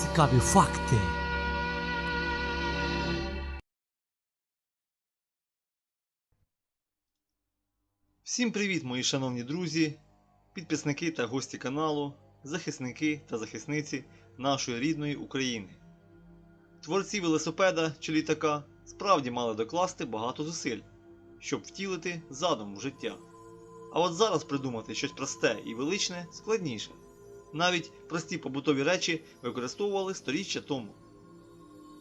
Цікаві факти. Всім привіт, мої шановні друзі, підписники та гості каналу, захисники та захисниці нашої рідної України. Творці велосипеда чи літака справді мали докласти багато зусиль, щоб втілити задум в життя. А от зараз придумати щось просте і величне складніше. Навіть прості побутові речі використовували сторіччя тому.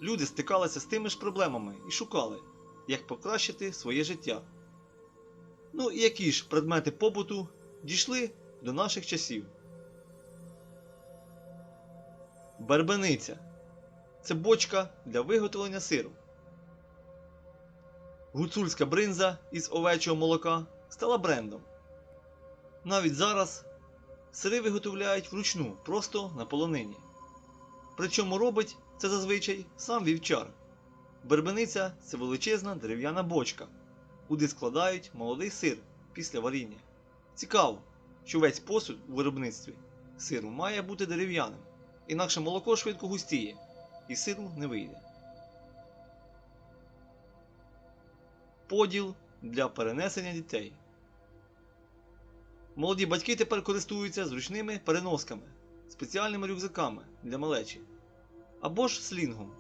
Люди стикалися з тими ж проблемами і шукали, як покращити своє життя. Ну і які ж предмети побуту дійшли до наших часів? Бербениця це бочка для виготовлення сиру. Гуцульська бринза із овечого молока стала брендом. Навіть зараз сири виготовляють вручну, просто на полонині. Причому робить це зазвичай сам вівчар. Бербениця це величезна дерев'яна бочка куди складають молодий сир після варіння. Цікаво, що весь посуд у виробництві сиру має бути дерев'яним, інакше молоко швидко густіє і сиру не вийде. Поділ для перенесення дітей. Молоді батьки тепер користуються зручними переносками, спеціальними рюкзаками для малечі або ж слінгом,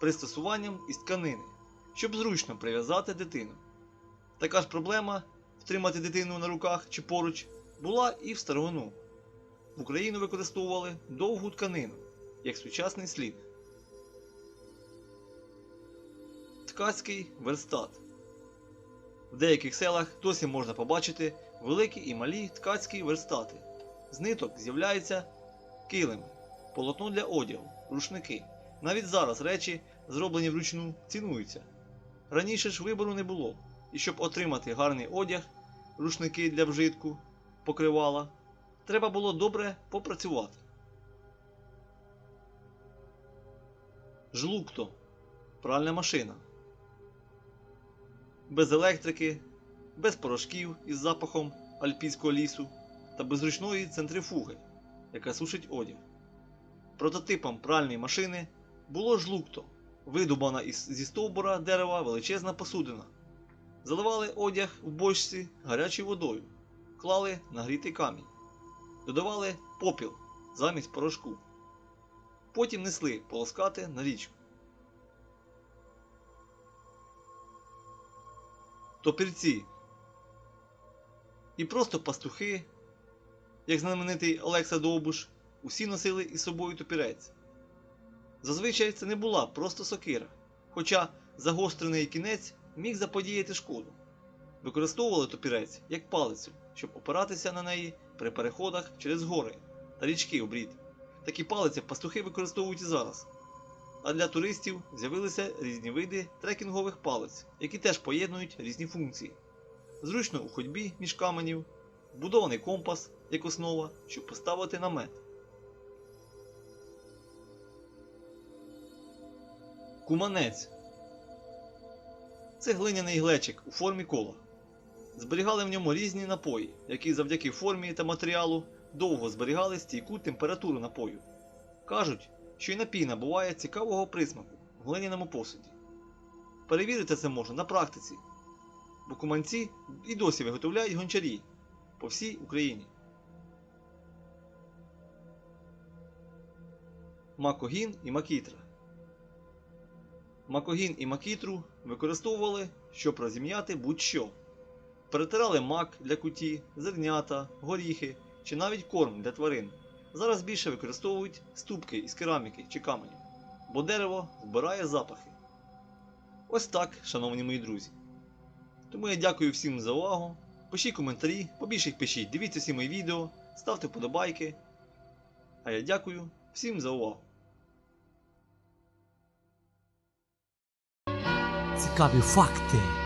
пристосуванням із тканини, щоб зручно прив'язати дитину. Така ж проблема втримати дитину на руках чи поруч була і в старовину. В Україну використовували довгу тканину, як сучасний слід. Ткацький верстат. В деяких селах досі можна побачити великі і малі ткацькі верстати. З ниток з'являється килим, полотно для одягу, рушники. Навіть зараз речі, зроблені вручну, цінуються. Раніше ж вибору не було і щоб отримати гарний одяг, рушники для вжитку, покривала, треба було добре попрацювати. Жлукто пральна машина. Без електрики, без порошків із запахом альпійського лісу та без ручної центрифуги, яка сушить одяг. Прототипом пральної машини було жлукто, видубана із, зі стовбура дерева величезна посудина. Заливали одяг в бочці гарячою водою, клали нагрітий камінь, додавали попіл замість порошку. Потім несли полоскати на річку. Топірці і просто пастухи, як знаменитий Олекса Довбуш, усі носили із собою топірець. Зазвичай це не була просто сокира, хоча загострений кінець міг заподіяти шкоду. Використовували топірець як палицю, щоб опиратися на неї при переходах через гори та річки у брід. Такі палиці пастухи використовують і зараз. А для туристів з'явилися різні види трекінгових палиць, які теж поєднують різні функції. Зручно у ходьбі між каменів, вбудований компас як основа, щоб поставити намет. Куманець це глиняний глечик у формі кола. Зберігали в ньому різні напої, які завдяки формі та матеріалу довго зберігали стійку температуру напою. Кажуть, що й напій набуває цікавого присмаку в глиняному посуді. Перевірити це можна на практиці, бо куманці і досі виготовляють гончарі по всій Україні. Макогін і макітра. Макогін і макітру використовували, щоб розім'яти будь-що. Перетирали мак для куті, зернята, горіхи чи навіть корм для тварин. Зараз більше використовують ступки із кераміки чи каменю, бо дерево вбирає запахи. Ось так, шановні мої друзі. Тому я дякую всім за увагу. Пишіть коментарі, побільше їх пишіть, дивіться всі мої відео, ставте вподобайки. А я дякую всім за увагу. Цікаві факти.